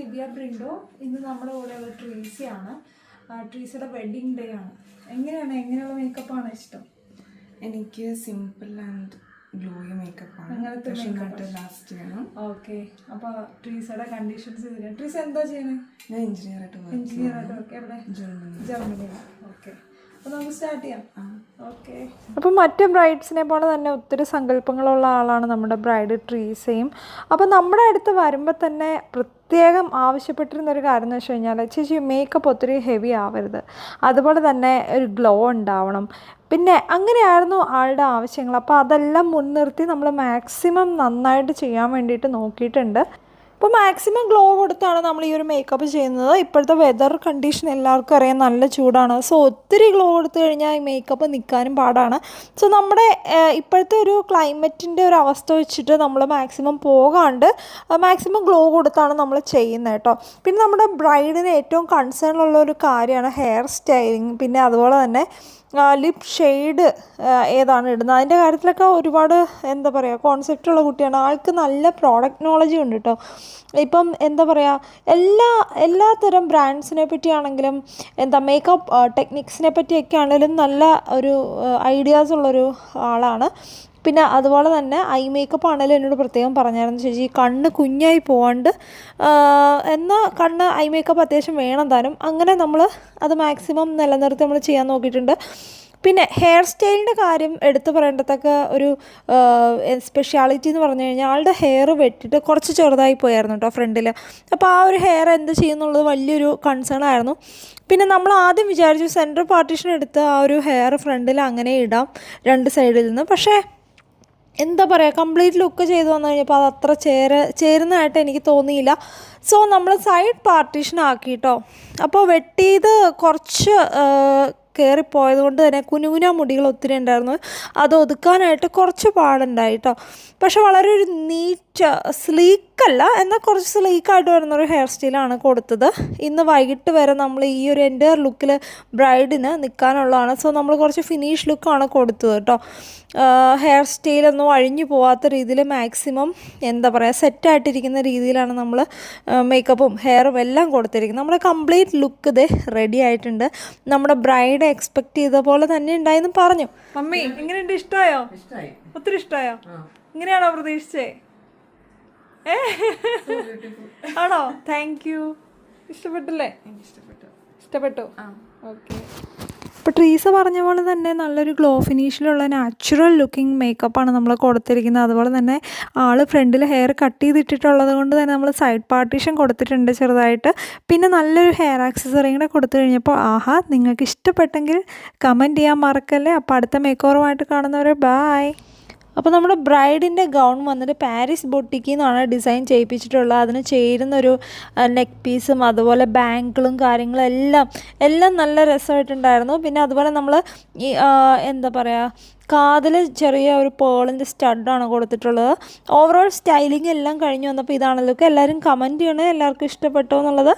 ദിവ്യ പ്രിൻഡോ ഇന്ന് നമ്മുടെ കൂടെയുള്ള ട്രീസിയാണ്. ട്രീസിയുടെ വെഡിങ് ഡേ ആണ്. എങ്ങനെയാണ്? എങ്ങനെയുള്ള മേക്കപ്പാണ് ഇഷ്ടം? എനിക്ക് സിമ്പിൾ ആൻഡ് ഗ്ലോയി മേക്കപ്പ് ആണ്. അങ്ങനത്തെ നന്നായിട്ട് ലാസ്റ്റ് ചെയ്യണം ഓക്കെ. അപ്പോൾ ട്രീസയുടെ കണ്ടീഷൻസ് ഇതിനാണ് ട്രീസ് എന്താ ചെയ്യുന്നത് ഞാൻ എഞ്ചിനീയർ ആയിട്ട് എഞ്ചിനീയർ ആയിട്ട് ഓക്കെ എവിടെ? Germany Germany okay. അപ്പോൾ നമുക്ക് സ്റ്റാർട്ട് ചെയ്യാം. അപ്പോൾ മറ്റ് ബ്രൈഡ്സിനെ പോലെ തന്നെ ഒത്തിരി സങ്കല്പങ്ങളുള്ള ആളാണ് നമ്മുടെ ബ്രൈഡ് ട്രീസയും. അപ്പം നമ്മുടെ അടുത്ത് വരുമ്പോൾ തന്നെ പ്രത്യേകം ആവശ്യപ്പെട്ടിരുന്ന ഒരു കാര്യം എന്ന് വെച്ച് കഴിഞ്ഞാൽ ചേച്ചി മേക്കപ്പ് ഒത്തിരി ഹെവി ആവരുത്. അതുപോലെ തന്നെ ഒരു ഗ്ലോ ഉണ്ടാവണം. പിന്നെ അങ്ങനെയായിരുന്നു ആളുടെ ആവശ്യങ്ങൾ. അപ്പോൾ അതെല്ലാം മുൻനിർത്തി നമ്മൾ മാക്സിമം നന്നായിട്ട് ചെയ്യാൻ വേണ്ടിയിട്ട് നോക്കിയിട്ടുണ്ട്. അപ്പോൾ മാക്സിമം ഗ്ലോ കൊടുത്താണ് നമ്മൾ ഈ ഒരു മേക്കപ്പ് ചെയ്യുന്നത്. ഇപ്പോഴത്തെ വെതർ കണ്ടീഷൻ എല്ലാവർക്കും അറിയാം. നല്ല ചൂടാണ്. സോ ഒത്തിരി ഗ്ലോ കൊടുത്തു കഴിഞ്ഞാൽ ഈ മേക്കപ്പ് നിൽക്കാനും പാടാണ്. സോ നമ്മുടെ ഇപ്പോഴത്തെ ഒരു ക്ലൈമറ്റിന്റെ ഒരു അവസ്ഥ വെച്ചിട്ട് നമ്മൾ മാക്സിമം പോകാണ്ട് മാക്സിമം ഗ്ലോ കൊടുത്താണ് നമ്മൾ ചെയ്യുന്നത് കേട്ടോ. പിന്നെ നമ്മുടെ ബ്രൈഡിന് ഏറ്റവും കൺസേൺ ഉള്ള ഒരു കാര്യമാണ് ഹെയർ സ്റ്റൈലിങ് പിന്നെ അതുപോലെ തന്നെ ലിപ് ഷെയ്ഡ് ഏതാണ് ഇടുന്നത്. അതിന്റെ കാര്യത്തിലൊക്കെ ഒരുപാട് എന്താ പറയുക കോൺസെപ്റ്റുള്ള കുട്ടിയാണ്. ആൾക്ക് നല്ല പ്രോഡക്റ്റ് നോളജി ഉണ്ട് കേട്ടോ. ഇപ്പം എന്താ പറയുക എല്ലാ എല്ലാത്തരം ബ്രാൻഡ്സിനെ പറ്റിയാണെങ്കിലും എന്താ മേക്കപ്പ് ടെക്നിക്സിനെ പറ്റിയൊക്കെ ആണെങ്കിലും നല്ല ഒരു ഐഡിയാസ് ഉള്ളൊരു ആളാണ്. പിന്നെ അതുപോലെ തന്നെ ഐ മേക്കപ്പ് ആണെങ്കിലും എന്നോട് പ്രത്യേകം പറഞ്ഞായിരുന്നു ചേച്ചി കണ്ണ് കുഞ്ഞായി പോകാണ്ട് എന്നാൽ കണ്ണ് ഐ മേക്കപ്പ് അത്യാവശ്യം വേണം താനും അങ്ങനെ നമ്മൾ അത് മാക്സിമം നിലനിർത്തി നമ്മൾ ചെയ്യാൻ നോക്കിയിട്ടുണ്ട്. പിന്നെ ഹെയർ സ്റ്റൈലിന്റെ കാര്യം എടുത്തു പറയേണ്ടത്തക്ക ഒരു സ്പെഷ്യാലിറ്റി എന്ന് പറഞ്ഞു കഴിഞ്ഞാൽ ആളുടെ ഹെയർ വെട്ടിട്ട് കുറച്ച് ചെറുതായി പോയായിരുന്നു കേട്ടോ ഫ്രണ്ടിൽ അപ്പോൾ ആ ഒരു ഹെയർ എന്ത് ചെയ്യുന്നുള്ളത് വലിയൊരു കൺസേൺ ആയിരുന്നു. പിന്നെ നമ്മൾ ആദ്യം വിചാരിച്ചു സെന്റർ പാർട്ടീഷൻ എടുത്ത് ആ ഒരു ഹെയർ ഫ്രണ്ടിൽ അങ്ങനെ ഇടാം രണ്ട് സൈഡിൽ നിന്ന്. പക്ഷേ എന്താ പറയുക കംപ്ലീറ്റ് ലുക്ക് ചെയ്ത് വന്നു കഴിഞ്ഞപ്പോൾ അത് അത്ര ചേര ചേരുന്നതായിട്ട് എനിക്ക് തോന്നിയില്ല. സോ നമ്മൾ സൈഡ് പാർട്ടീഷൻ ആക്കി കേട്ടോ അപ്പോൾ വെട്ടിയത് കുറച്ച് കയറിപ്പോയത് കൊണ്ട് തന്നെ കുനുകുന മുടികൾ ഒത്തിരി ഉണ്ടായിരുന്നു. അത് ഒതുക്കാനായിട്ട് കുറച്ച് പാടുണ്ടായിട്ടോ പക്ഷെ വളരെ ഒരു നീറ്റ് സ്ലീക്കല്ല എന്നാൽ കുറച്ച് സ്ലീക്കായിട്ട് വരുന്നൊരു ഹെയർ സ്റ്റൈലാണ് കൊടുത്തത്. ഇന്ന് വൈകിട്ട് വരെ നമ്മൾ ഈ ഒരു എന്റെ ലുക്കിൽ ബ്രൈഡിന് നിൽക്കാനുള്ളതാണ്. സോ നമ്മൾ കുറച്ച് ഫിനിഷ് ലുക്കാണ് കൊടുത്തത് കേട്ടോ. ഹെയർ സ്റ്റൈലൊന്നും അഴിഞ്ഞു പോവാത്ത രീതിയിൽ മാക്സിമം എന്താ പറയുക സെറ്റായിട്ടിരിക്കുന്ന രീതിയിലാണ് നമ്മൾ മേക്കപ്പും ഹെയറും എല്ലാം കൊടുത്തിരിക്കുന്നത്. നമ്മുടെ കംപ്ലീറ്റ് ലുക്ക് ഇത് റെഡി ആയിട്ടുണ്ട്. നമ്മുടെ ബ്രൈഡ് എക്സ്പെക്ട് ചെയ്ത പോലെ തന്നെ ഉണ്ടായെന്ന് പറഞ്ഞു. മമ്മി എങ്ങനെയുണ്ട് ഇഷ്ടമായോ? ഒത്തിരി ഇഷ്ടമായോ? ഇങ്ങനെയാണോ പ്രതീക്ഷിച്ചേ? ആണോ? താങ്ക് യു ഇഷ്ടപ്പെട്ടില്ലേ? ഇഷ്ടപ്പെട്ടു. ഓക്കെ ഇപ്പോൾ ട്രീസ പറഞ്ഞ പോലെ തന്നെ നല്ലൊരു ഗ്ലോ ഫിനിഷിലുള്ള നാച്ചുറൽ ലുക്കിംഗ് മേക്കപ്പാണ് നമ്മൾ കൊടുത്തിരിക്കുന്നത്. അതുപോലെ തന്നെ ആൾ ഫ്രണ്ടിൽ ഹെയർ കട്ട് ചെയ്തിട്ടിട്ടുള്ളത് കൊണ്ട് തന്നെ നമ്മൾ സൈഡ് പാർട്ടീഷൻ കൊടുത്തിട്ടുണ്ട് ചെറുതായിട്ട്. പിന്നെ നല്ലൊരു ഹെയർ ആക്സസറിയും കൂടെ കൊടുത്തു കഴിഞ്ഞപ്പോൾ ആഹാ നിങ്ങൾക്ക് ഇഷ്ടപ്പെട്ടെങ്കിൽ കമന്റ് ചെയ്യാൻ മറക്കല്ലേ. അപ്പോൾ അടുത്ത മേക്കോറുമായിട്ട് കാണുന്നവരെ ബായ് അപ്പോൾ നമ്മുടെ ബ്രൈഡിന്റെ ഗൗൺ വന്നിട്ട് പാരീസ് ബൊട്ടിക്കിൽ നിന്നാണ് ഡിസൈൻ ചെയ്യിപ്പിച്ചിട്ടുള്ളത്. അതിന് ചേരുന്നൊരു നെക്ക് പീസും അതുപോലെ ബാങ്കിളും കാര്യങ്ങളും എല്ലാം എല്ലാം നല്ല രസമായിട്ടുണ്ടായിരുന്നു. പിന്നെ അതുപോലെ നമ്മൾ ഈ എന്താ പറയുക കാതിൽ ചെറിയ ഒരു പേളിന്റെ സ്റ്റഡാണ് കൊടുത്തിട്ടുള്ളത്. ഓവറോൾ സ്റ്റൈലിംഗ് എല്ലാം കഴിഞ്ഞ് വന്നപ്പോൾ ഇതാണല്ലോ. എല്ലാവരും കമന്റ് ചെയ്യണേ. എല്ലാവർക്കും ഇഷ്ടപ്പെട്ടോ എന്നുള്ളത്